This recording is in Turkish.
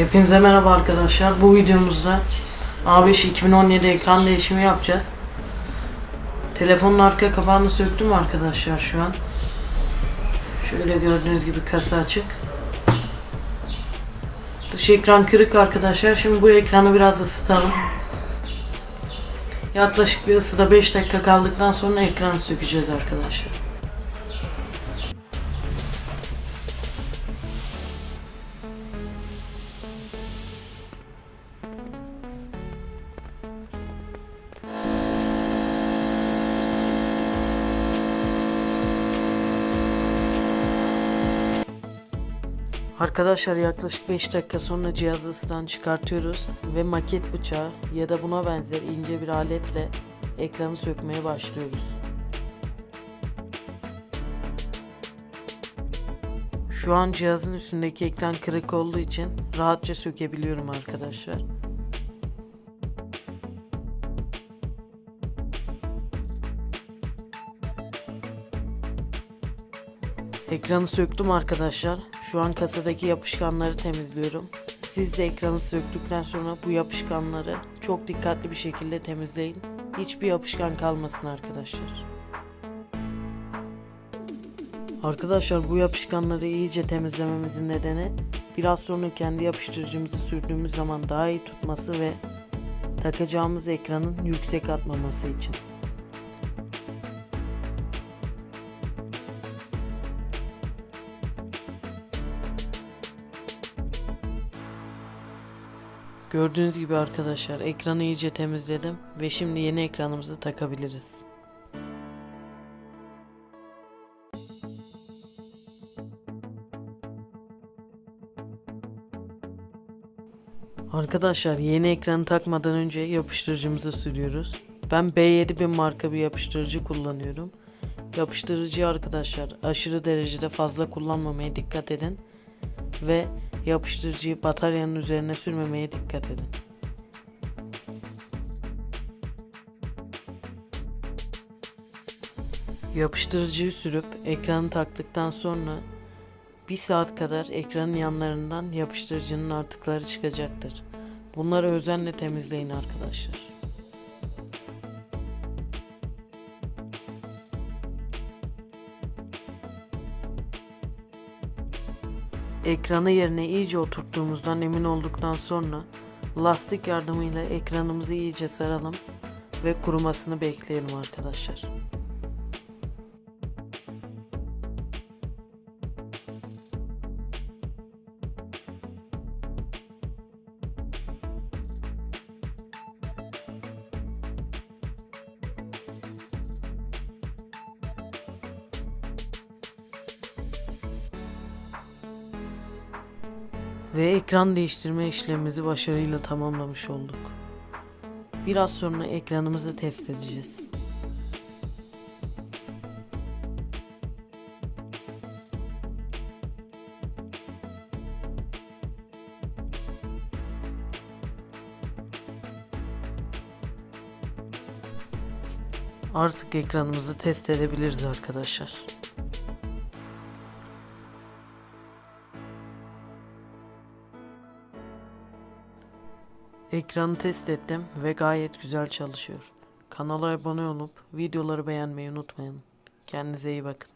Hepinize merhaba arkadaşlar. Bu videomuzda A5 2017 ekran değişimi yapacağız. Telefonun arka kapağını söktüm arkadaşlar şu an. Şöyle gördüğünüz gibi kasa açık. Dış ekran kırık arkadaşlar. Şimdi bu ekranı biraz ısıtalım. Yaklaşık bir ısıda 5 dakika kaldıktan sonra ekranı sökeceğiz arkadaşlar. Arkadaşlar yaklaşık 5 dakika sonra cihazı ısıdan çıkartıyoruz ve maket bıçağı ya da buna benzer ince bir aletle ekranı sökmeye başlıyoruz. Şu an cihazın üstündeki ekran kırık olduğu için rahatça sökebiliyorum arkadaşlar. Ekranı söktüm arkadaşlar. Şu an kasadaki yapışkanları temizliyorum. Siz de ekranı söktükten sonra bu yapışkanları çok dikkatli bir şekilde temizleyin. Hiçbir yapışkan kalmasın arkadaşlar. Arkadaşlar bu yapışkanları iyice temizlememizin nedeni biraz sonra kendi yapıştırıcımızı sürdüğümüz zaman daha iyi tutması ve takacağımız ekranın yüksek atmaması için. Gördüğünüz gibi arkadaşlar ekranı iyice temizledim ve şimdi yeni ekranımızı takabiliriz. Arkadaşlar yeni ekranı takmadan önce yapıştırıcımızı sürüyoruz. Ben B7000 marka bir yapıştırıcı kullanıyorum. Yapıştırıcıyı arkadaşlar aşırı derecede fazla kullanmamaya dikkat edin ve yapıştırıcıyı bataryanın üzerine sürmemeye dikkat edin. Yapıştırıcıyı sürüp ekranı taktıktan sonra bir saat kadar ekranın yanlarından yapıştırıcının artıkları çıkacaktır. Bunları özenle temizleyin arkadaşlar. Ekranı yerine iyice oturttuğumuzdan emin olduktan sonra lastik yardımıyla ekranımızı iyice saralım ve kurumasını bekleyelim arkadaşlar. Ve ekran değiştirme işlemimizi başarıyla tamamlamış olduk. Biraz sonra ekranımızı test edeceğiz. Artık ekranımızı test edebiliriz arkadaşlar. Ekranı test ettim ve gayet güzel çalışıyor. Kanala abone olup videoları beğenmeyi unutmayın. Kendinize iyi bakın.